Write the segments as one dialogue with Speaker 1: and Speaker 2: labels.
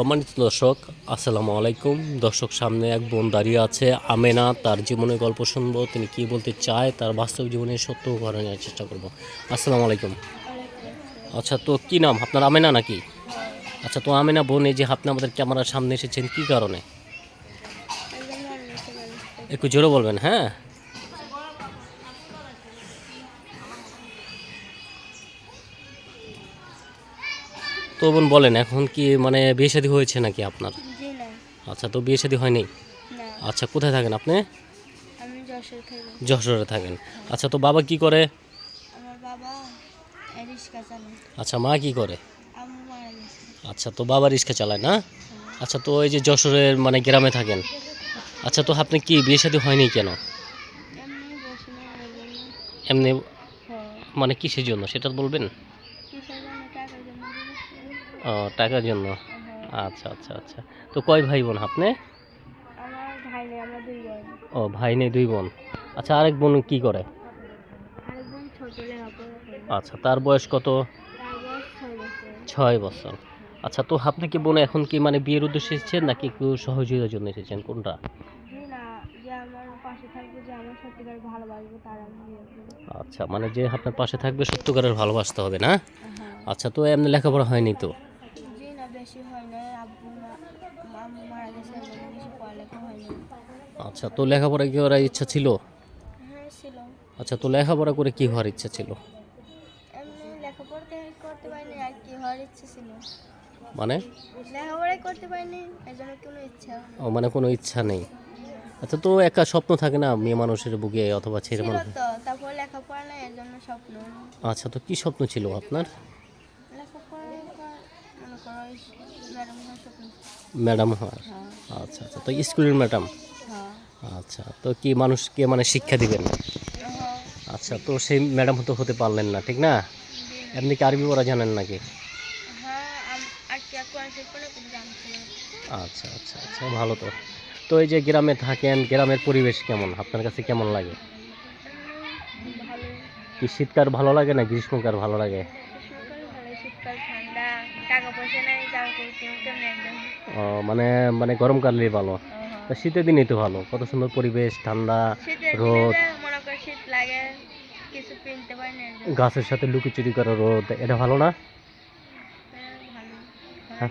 Speaker 1: সম্মানিত দর্শক আসসালামু আলাইকুম। দর্শক সামনে এক বোন দাঁড়িয়ে আছে আমেনা। তার জীবনের গল্প শুনব তিনি কি বলতে চায় তার বাস্তব জীবনের সত্য ঘটনা নেওয়ার চেষ্টা করব। আসসালামু আলাইকুম। আচ্ছা তো কি নাম? আপনার আমেনা নাকি? আচ্ছা তো আমেনা বোন এই যে আপনি আমাদের ক্যামেরার সামনে এসেছেন কি কারণে? একটু জোরে বলবেন হ্যাঁ? তো বোন বলেন এখন কি মানে বিয়ে শাদী হয়েছে নাকি আপনার? আচ্ছা তো বিয়ে শাদী হয়নি? আচ্ছা কোথায় থাকেন আপনি?
Speaker 2: যশোর থেকে।
Speaker 1: যশোরে থাকেন। আচ্ছা তো বাবা কি করে? আচ্ছা মা কি করে? আচ্ছা তো বাবা রিক্সা চালায় না? আচ্ছা তো এই যে যশোরের মানে গ্রামে থাকেন। আচ্ছা তো আপনি কি বিয়ে শাদী হয়নি কেন?
Speaker 2: ওই
Speaker 1: এমনি
Speaker 2: হ্যাঁ।
Speaker 1: মানে কিসের জন্য সেটা বলবেন
Speaker 2: কিসের জন্য টাকার জন্য দিয়েছে?
Speaker 1: ও টাকার জন্য?
Speaker 2: হ্যাঁ।
Speaker 1: আচ্ছা আচ্ছা আচ্ছা। তো কয় ভাই বোন। আপনি ও ভাই নেই দুই বোন। আচ্ছা আরেক বোন কি করে? আচ্ছা তার বয়স কত?
Speaker 2: ছয় বছর।
Speaker 1: আচ্ছা তো আপনি কি বোন এখন কি মানে বিয়ের উদ্দেশ্যে এসেছেন নাকি একটু সহযোগিতার জন্য এসেছেন? কোনটা? আচ্ছা মানে যে আপনার পাশে থাকবে সত্যকারের ভালোবাসতে হবে না?
Speaker 2: হ্যাঁ।
Speaker 1: আচ্ছা তো এমনি লেখাপড়া হয়নি তো
Speaker 2: জি না বেশি হয় না আব্বু মা- আম্মু মারা গেছে এর জন্য বেশি পড়ালেখা হয়নি
Speaker 1: আচ্ছা তো লেখাপড়া কি করার ইচ্ছা ছিল?
Speaker 2: হ্যাঁ ছিল
Speaker 1: আচ্ছা তো লেখাপড়া করে কি হওয়ার ইচ্ছা ছিল?
Speaker 2: এমনি লেখাপড়া করতে পারিনি আর কি হওয়ার ইচ্ছে ছিল
Speaker 1: মানে? ও মানে কোনো ইচ্ছা নেই। আচ্ছা তো একা স্বপ্ন থাকে না মেয়ে মানুষের বুকে অথবা ছেলে মানুষ
Speaker 2: তারপর লেখাপড়া এর জন্য স্বপ্ন।
Speaker 1: আচ্ছা তো কি স্বপ্ন ছিল আপনার?
Speaker 2: লেখাপড়া মনে ম্যাডাম হওয়ার?
Speaker 1: হওয়ার
Speaker 2: হ্যাঁ।
Speaker 1: আচ্ছা আচ্ছা। তো স্কুলের ম্যাডাম?
Speaker 2: হ্যাঁ।
Speaker 1: আচ্ছা তো কি মানুষকে মানে শিক্ষা দিবেন?
Speaker 2: হ্যাঁ।
Speaker 1: আচ্ছা তো সেই ম্যাডাম তো হতে পারলেন না ঠিক না? এমনি কি আরবি পড়া জানেন নাকি?
Speaker 2: হ্যাঁ।
Speaker 1: আচ্ছা আচ্ছা আচ্ছা ভালো তো। তো এই যে গ্রামে থাকেন গ্রামের পরিবেশ কেমন? আপনার কাছে কেমন লাগে? কি শীতকাল ভালো লাগে না গ্রীষ্মকাল ভালো লাগে
Speaker 2: গ্রীষ্মকাল ভালো শীতকাল ঠান্ডা টাকা পয়সা নাই জামা কাপড় কেমন একদম।
Speaker 1: ও, মানে মানে গরমকালেই ভালো। শীতের দিনই তো ভালো। কত সুন্দর পরিবেশ ঠান্ডা রোদ।
Speaker 2: মনে কর শীত লাগে কিছু কিনতে পারি না
Speaker 1: গাছের সাথে লুকিচুরি করা রোদ এটা ভালো না?
Speaker 2: হ্যাঁ,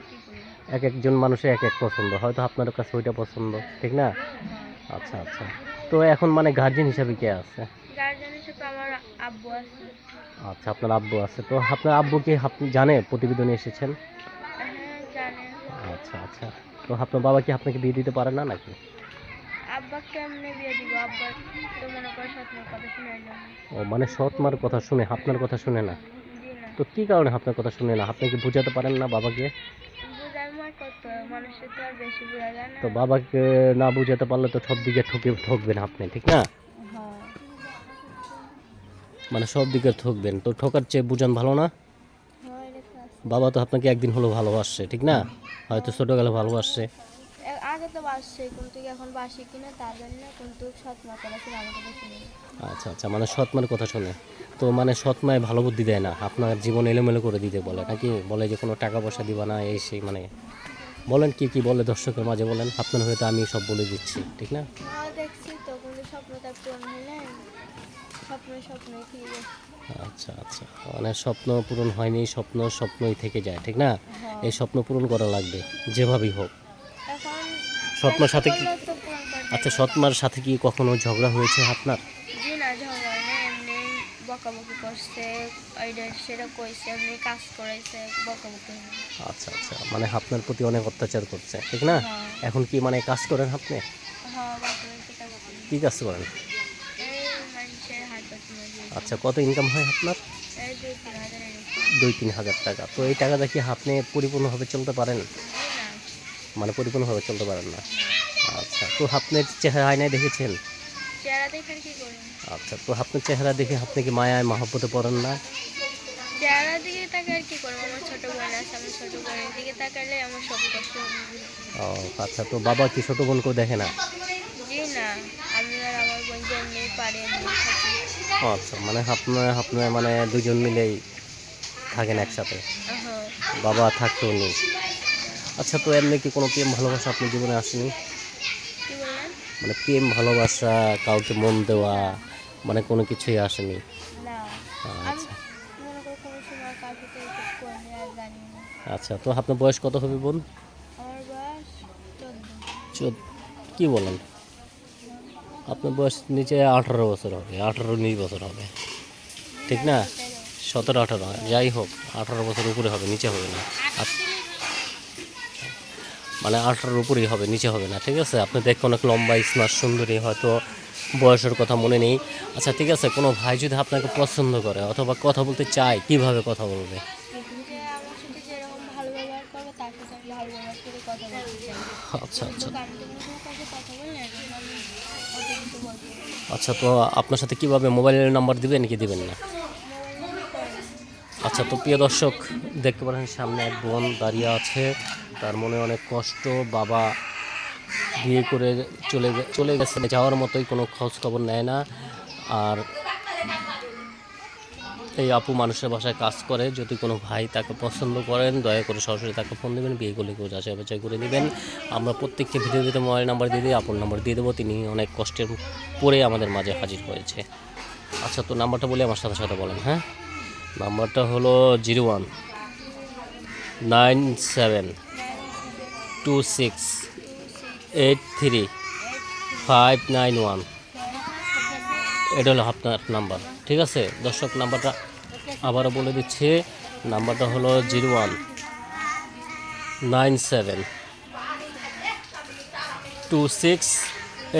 Speaker 1: এক একজন মানুষের এক এক পছন্দ। হয়তো আপনার কাছে ওইটা পছন্দ ঠিক না?
Speaker 2: হ্যাঁ।
Speaker 1: আচ্ছা আচ্ছা। তো এখন মানে গার্জেন হিসাবে কে আছে?
Speaker 2: গার্জেন হিসেবে আমার আব্বু আছে।
Speaker 1: আচ্ছা আপনার আব্বু আছে। তো আপনার আব্বু কি আপনি জানে প্রতিবেদনে এসেছেন?
Speaker 2: হ্যাঁ জানে।
Speaker 1: আচ্ছা আচ্ছা। তো আপনার বাবা কি আপনাকে বিয়ে দিতে পারে না নাকি?
Speaker 2: আব্বা কেমনে বিয়ে দিব? আব্বা তো মনে কর স্বপ্নের কথা শুনে এর
Speaker 1: ও মানে সৎ মার কথা শুনে আপনার কথা শুনে না? তো কি কারণে আপনার কথা শুনে না? আপনি কি বোঝাতে পারেন না বাবাকে?
Speaker 2: তো
Speaker 1: বাবাকে না বুঝাতে পারলে তো সব দিকে ঠকে ঠকবেন আপনি ঠিক না? মানে সব দিকে ঠকবেন তো ঠকার চেয়ে বুঝান ভালো না? বাবা তো আপনাকে একদিন হলো ভালোবাসছে ঠিক না? হয়তো ছোটোবেলা ভালোবাসছে।
Speaker 2: আগে তো বাসছে কিন্তু এখন বাসি কিনা তা জানি কিন্তু সৎ কথা ছিল আমার
Speaker 1: আচ্ছা আচ্ছা মানে সৎ মার কথা শুনে। তো মানে সৎ মায় ভালো বুদ্ধি দেয় না আপনার জীবন এলোমেলো করে দিতে বলে নাকি বলে যে কোনো টাকা পয়সা দিবা না এই সেই মানে বলেন কি কি বলে দর্শকের মাঝে বলেন আপনার হয়তো আমি সব বলে দিচ্ছি ঠিক না?
Speaker 2: হ্যাঁ দেখছি তো স্বপ্ন
Speaker 1: আচ্ছা আচ্ছা। মানে স্বপ্ন পূরণ হয়নি স্বপ্ন স্বপ্নই থেকে যায় ঠিক না?
Speaker 2: হ্যাঁ।
Speaker 1: এই স্বপ্ন পূরণ করা লাগবে যেভাবেই হোক। স্বপ্নের সাথে কি আচ্ছা সৎমার সাথে কি কখনো ঝগড়া হয়েছে আপনার। আচ্ছা আচ্ছা। মানে আপনার প্রতি অনেক অত্যাচার করছে ঠিক না?
Speaker 2: হ্যাঁ।
Speaker 1: এখন কি মানে কাজ করেন আপনি?
Speaker 2: হ্যাঁ
Speaker 1: কি কাজ করেন
Speaker 2: এই মানুষের হাত পাতি মজুরি
Speaker 1: আচ্ছা কত ইনকাম হয় আপনার?
Speaker 2: দুই তিন হাজার
Speaker 1: টাকা। তো এই টাকাটা কি আপনি পরিপূর্ণভাবে চলতে পারেন? মানে পরিপূর্ণভাবে চলতে পারেন না? আচ্ছা তো আপনার চেহারা আয়নায় দেখেছেন? আচ্ছা তো আপনার চেহারা দেখে আপনি কি মায়ায় মহব্বতে পড়েন না?
Speaker 2: দিকে আর কি করব? আমার ছোট বোন আছে আমার ছোট বোনের দিকে তাকালে আমার সব কষ্ট
Speaker 1: ও আচ্ছা তো বাবা কি ছোটো বোনকেও দেখে না?
Speaker 2: জি না আমি আর আমার বোন যেমনি পারি
Speaker 1: আচ্ছা মানে আপনার আপনার মানে দুজন মিলেই থাকেন একসাথে? বাবা থাকতেও নেই আচ্ছা তো এমনি কি কোনো প্রেম ভালোবাসা আপনার জীবনে আসেনি? মানে প্রেম ভালোবাসা কাউকে মন দেওয়া মানে কোনো কিছুই আসেনি? আচ্ছা। আচ্ছা তো আপনার বয়স কত হবে বোন কী বলেন? আপনার বয়স নিচে আঠারো বছর হবে আঠারো উনিশ বছর হবে। ঠিক না? সতেরো আঠারো যাই হোক আঠারো বছর উপরে হবে নিচে হবে না। মানে আঠারোর উপরেই হবে নিচে হবে না ঠিক আছে? আপনি দেখতে অনেক লম্বা স্মার্ট সুন্দরী হয়তো বয়সের কথা মনে নেই। আচ্ছা ঠিক আছে কোনো ভাই যদি আপনাকে পছন্দ করে অথবা কথা বলতে চায় কীভাবে কথা বলবে?
Speaker 2: আচ্ছা আমার
Speaker 1: আচ্ছা
Speaker 2: তো
Speaker 1: আপনার সাথে কীভাবে মোবাইলের নাম্বার দিবেন কি দিবেন না। আচ্ছা তো প্রিয় দর্শক, দেখতে পারেন সামনে এক বোন দাঁড়িয়ে আছে তার মনে অনেক কষ্ট, বাবা বিয়ে করে চলে চলে গেছে, যাওয়ার মতোই কোনো খোঁজ খবর নেয় না আর এই আপু মানুষের বাসায় কাজ করে। যদি কোনো ভাই তাকে পছন্দ করেন, দয়া করে সরাসরি তাকে ফোন দেবেন, বিয়ে করলে কেউ যাচাই বাছাই করে নেবেন। আমরা প্রত্যেককে ভিডিও দিতে, মোবাইল নাম্বার দিয়ে দিই আপন নাম্বার দিয়ে দেবো। তিনি অনেক কষ্টের পরে আমাদের মাঝে হাজির হয়েছে। আচ্ছা তো নাম্বারটা বলে, আমার সাথে সাথে বলেন হ্যাঁ? নাম্বারটা হলো zero one nine seven two six eight three five nine one. এটা হলো আপনার নাম্বার, ঠিক আছে? দর্শক, নাম্বারটা আবারও বলে দিচ্ছি, নাম্বারটা হলো zero one nine seven two six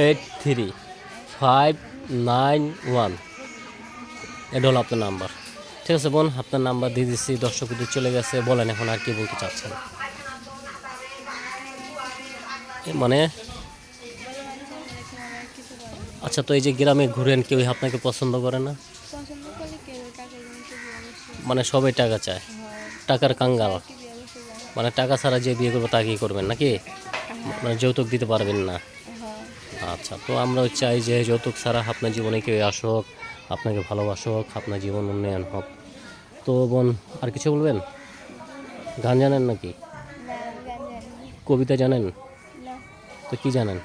Speaker 1: eight three five nine one. এটা হলো আপনার নাম্বার, ঠিক আছে বোন? আপনার নাম্বার দিয়ে দিচ্ছি, দর্শক যদি চলে গেছে, বলেন এখন আর কি বলতে চাচ্ছেন। মানে আচ্ছা তো এই যে গ্রামে ঘুরেন কেউ আপনাকে পছন্দ করে না? মানে সবাই টাকা চায়? টাকার কাঙ্গাল মানে টাকা ছাড়া যে বিয়ে করবে তাকেই করবেন নাকি? মানে যৌতুক দিতে পারবেন না। আচ্ছা তো আমরা চাই যে যৌতুক ছাড়া আপনার জীবনে কেউ আসুক আপনাকে ভালোবাসুক আপনার জীবন উন্নয়ন হোক। তো বোন আর কিছু বলবেন? গান জানেন নাকি। কবিতা জানেন? তো কি জানেন?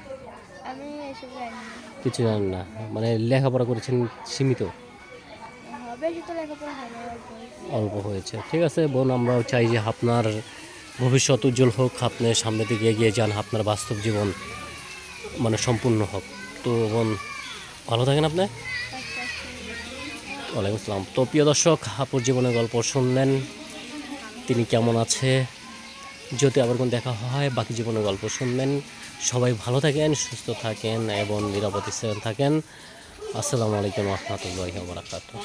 Speaker 1: কিছু জানেন না। মানে লেখাপড়া করেছেন সীমিত?
Speaker 2: অল্প।
Speaker 1: হয়েছে। ঠিক আছে বোন আমরাও চাই যে আপনার ভবিষ্যৎ উজ্জ্বল হোক আপনি সামনের দিকে এগিয়ে যান আপনার বাস্তব জীবন মানে সম্পূর্ণ হোক। তো বোন ভালো থাকেন আপনি। ওয়ালাইকুম আসসালাম। তো প্রিয় দর্শক আপুর জীবনের গল্প শুনলেন। তিনি কেমন আছে? যদি আবার কোন দেখা হয় বাকি জীবনের গল্প শুনবেন। সবাই ভালো থাকেন সুস্থ থাকেন এবং নিরাপদ থাকেন। আসসালামু আলাইকুম রহমতুল্লাহ বারাকাতুহ।